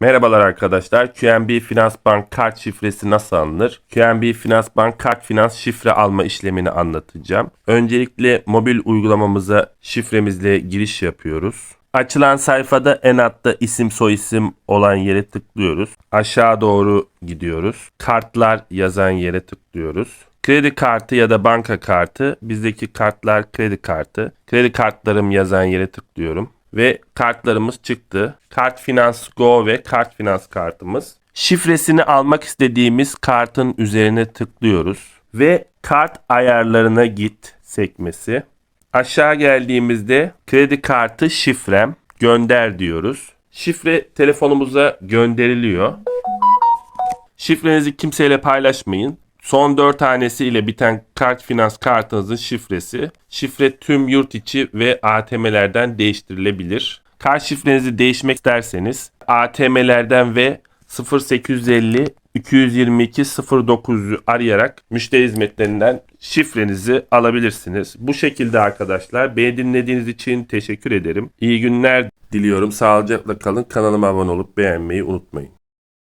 Merhabalar arkadaşlar. QNB Finans Bank kart şifresi nasıl alınır? QNB Finans Bank kart finans şifre alma işlemini anlatacağım. Öncelikle mobil uygulamamıza şifremizle giriş yapıyoruz. Açılan sayfada en altta isim soyisim olan yere tıklıyoruz. Aşağı doğru gidiyoruz. Kartlar yazan yere tıklıyoruz. Kredi kartı ya da banka kartı. Bizdeki kartlar kredi kartı. Kredi kartlarım yazan yere tıklıyorum. Ve kartlarımız çıktı. Kart Finans Go ve Kart Finans kartımız. Şifresini almak istediğimiz kartın üzerine tıklıyoruz. Ve kart ayarlarına git sekmesi. Aşağı geldiğimizde kredi kartı şifrem gönder diyoruz. Şifre telefonumuza gönderiliyor. Şifrenizi kimseyle paylaşmayın. Son 4 tanesiyle biten kart finans kartınızın şifresi. Şifre tüm yurt içi ve ATM'lerden değiştirilebilir. Kart şifrenizi değişmek isterseniz ATM'lerden ve 0850 222 09'u arayarak müşteri hizmetlerinden şifrenizi alabilirsiniz. Bu şekilde arkadaşlar beni dinlediğiniz için teşekkür ederim. İyi günler diliyorum. Sağlıcakla kalın. Kanalıma abone olup beğenmeyi unutmayın.